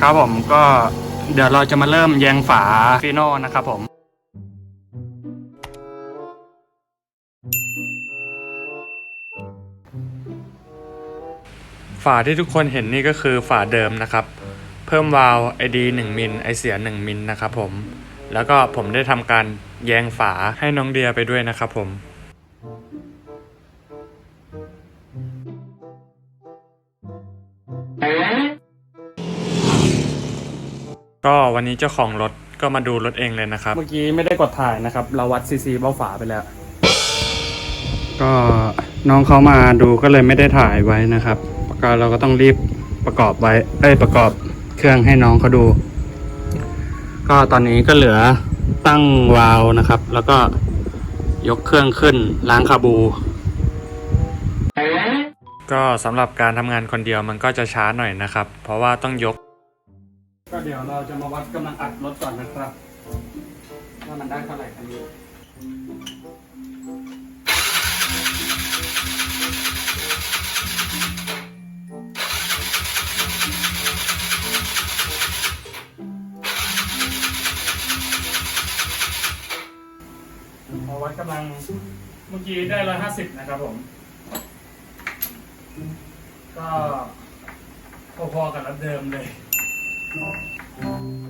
ครับผมก็เดี๋ยวเราจะมาเริ่มแยงฝาฟีโน่นะครับผมฝาที่ทุกคนเห็นนี่ก็คือฝาเดิมนะครับ เพิ่มวาล์วไอดี1มิลไอเสีย 1มิลนะครับผม แล้วก็ผมได้ทำการแยงฝาให้น้องเดียไปด้วยนะครับผม ก็วันนี้เจ้าของรถก็มาดูรถเองเลยนะครับ เมื่อกี้ไม่ได้กดถ่ายนะครับ เราวัดซีซีเบ้าฝาไปแล้ว ก็น้องเขามาดูก็เลยไม่ได้ถ่ายไว้นะครับก็เราก็ต้องรีบประกอบไว้เอ้ยประกอบเครื่องให้น้องเขาดู ก็ตอนนี้ก็เหลือตั้งวาล์วนะครับ แล้วก็ยกเครื่องขึ้นล้างคาบู ก็สำหรับการทำงานคนเดียวมันก็จะช้าหน่อยนะครับ เพราะว่าต้องยก ก็เดี๋ยวเราจะมาวัดกำลังอัดรถก่อนนะครับ ว่ามันได้เท่าไหร่คันนี้พอวัดกำลังเมื่อกี้ได้ร้อยห้าสิบนะครับผม ก็พอๆกับรถเดิมเลย Thank you.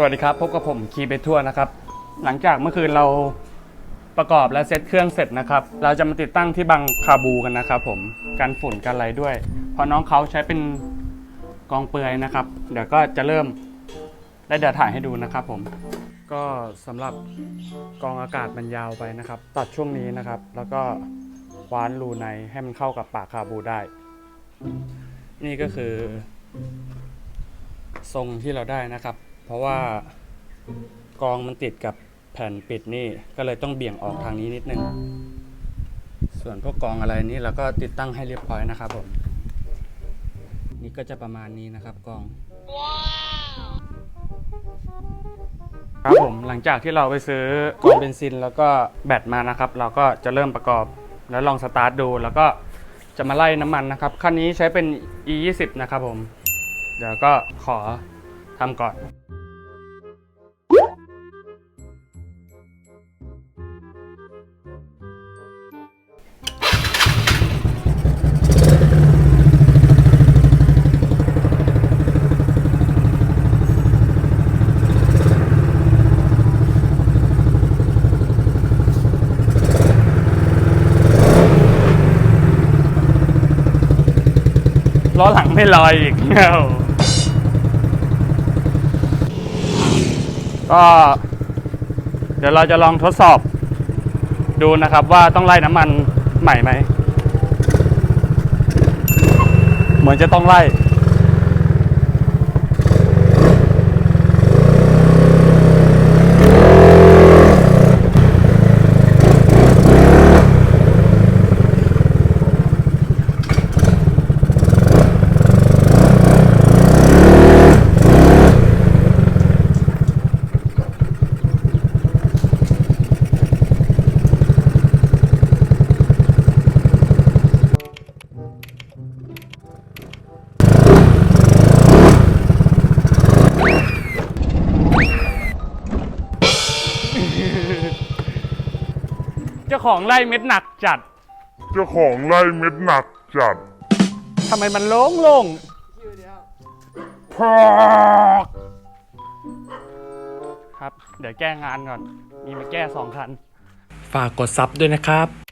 สวัสดีครับ พบกับผมคีเบทัวนะครับ หลังจากเมื่อคืนเราประกอบและเซตเครื่องเสร็จนะครับ เราจะมาติดตั้งที่บังคาบูกันนะครับผมกันฝุ่นกันอะไรด้วย เพราะน้องเขาใช้เป็นกองเปลือยนะครับ เดี๋ยวก็จะเริ่มได้เดี๋ยวถ่ายให้ดูนะครับผมก็สำหรับกองอากาศมันยาวไปนะครับ ตัดช่วงนี้นะครับ แล้วก็คว้านรูในให้มันเข้ากับปากคาบูได้ นี่ก็คือ ทรงที่เราได้นะครับ เพราะว่ากองมันติดกับแผ่นปิดนี่ก็เลยต้องเบี่ยงออกทางนี้นิดนึง ส่วนพวกกองอะไรนี่เราก็ติดตั้งให้เรียบร้อยนะครับผม นี่ก็จะประมาณนี้นะครับกอง ครับผมหลังจากที่เราไปซื้อกองเบนซินแล้วก็แบตมานะครับ เราก็จะเริ่มประกอบแล้วลองสตาร์ทดูแล้วก็จะมาไล่น้ำมันนะครับคันนี้ใช้เป็น e 2 0นะครับผม เดี๋ยวก็ขอทำก่อน ล้อหลังไม่ลอยอีกก็เดี๋ยวเราจะลองทดสอบ ดูนะครับว่าต้องไล่น้ำมันใหม่ไหม เหมือนจะต้องไล่ เจ้าของไล่เม็ดหนักจัดเจ้าของไล่เม็ดหนักจัดทำไมมันโล่งโล่งพอกครับ เดี๋ยวแก้งานก่อน มีมาแก้สองคัน ฝากกดซับด้วยนะครับ